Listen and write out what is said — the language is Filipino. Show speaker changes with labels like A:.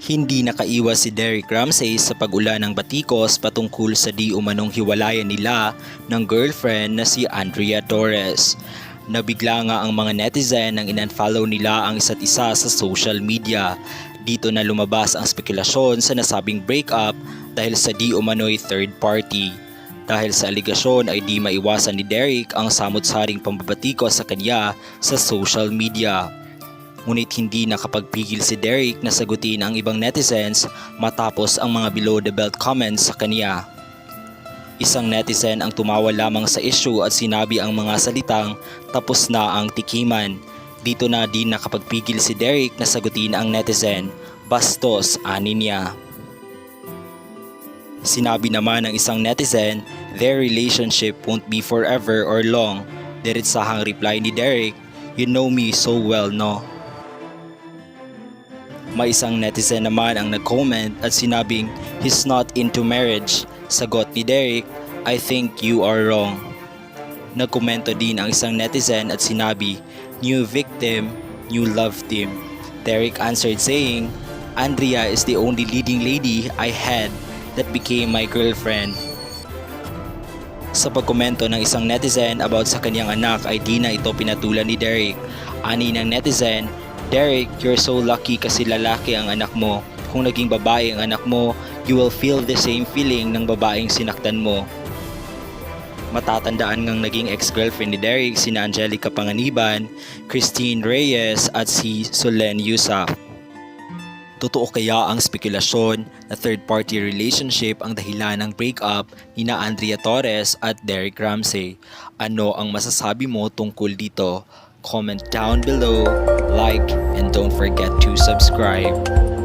A: Hindi nakaiwas si Derek Ramsey sa pag-ula ng batikos patungkol sa di umanong hiwalayan nila ng girlfriend na si Andrea Torres. Nabigla nga ang mga netizen nang inunfollow nila ang isa't isa sa social media. Dito na lumabas ang spekulasyon sa nasabing breakup dahil sa di umano'y third party. Dahil sa aligasyon ay di maiwasan ni Derek ang samot-saring pambabatiko sa kanya sa social media. Ngunit hindi nakapagpigil si Derek na sagutin ang ibang netizens matapos ang mga below the belt comments sa kanya. Isang netizen ang tumawa lamang sa issue at sinabi ang mga salitang tapos na ang tikiman. Dito na di nakapagpigil si Derek na sagutin ang netizen, bastos ani niya. Sinabi naman ng isang netizen, their relationship won't be forever or long. Diretsahang reply ni Derek, you know me so well no. May isang netizen naman ang nag-comment at sinabing, he's not into marriage. Sagot ni Derek, I think you are wrong. Nagkomento din ang isang netizen at sinabi, new victim, new love team. Derek answered saying, Andrea is the only leading lady I had that became my girlfriend. Sa pagkomento ng isang netizen about sa kanyang anak ay di na ito pinatulan ni Derek. Ani ng netizen, Derek, you're so lucky kasi lalaki ang anak mo. Kung naging babae ang anak mo, you will feel the same feeling ng babaeng sinaktan mo. Matatandaan ngang naging ex-girlfriend ni Derek sina Angelica Panganiban, Christine Reyes at si Solen Yusuf. Totoo kaya ang spekulasyon na third-party relationship ang dahilan ng breakup ni na Andrea Torres at Derek Ramsey? Ano ang masasabi mo tungkol dito? Comment down below, like, and don't forget to subscribe.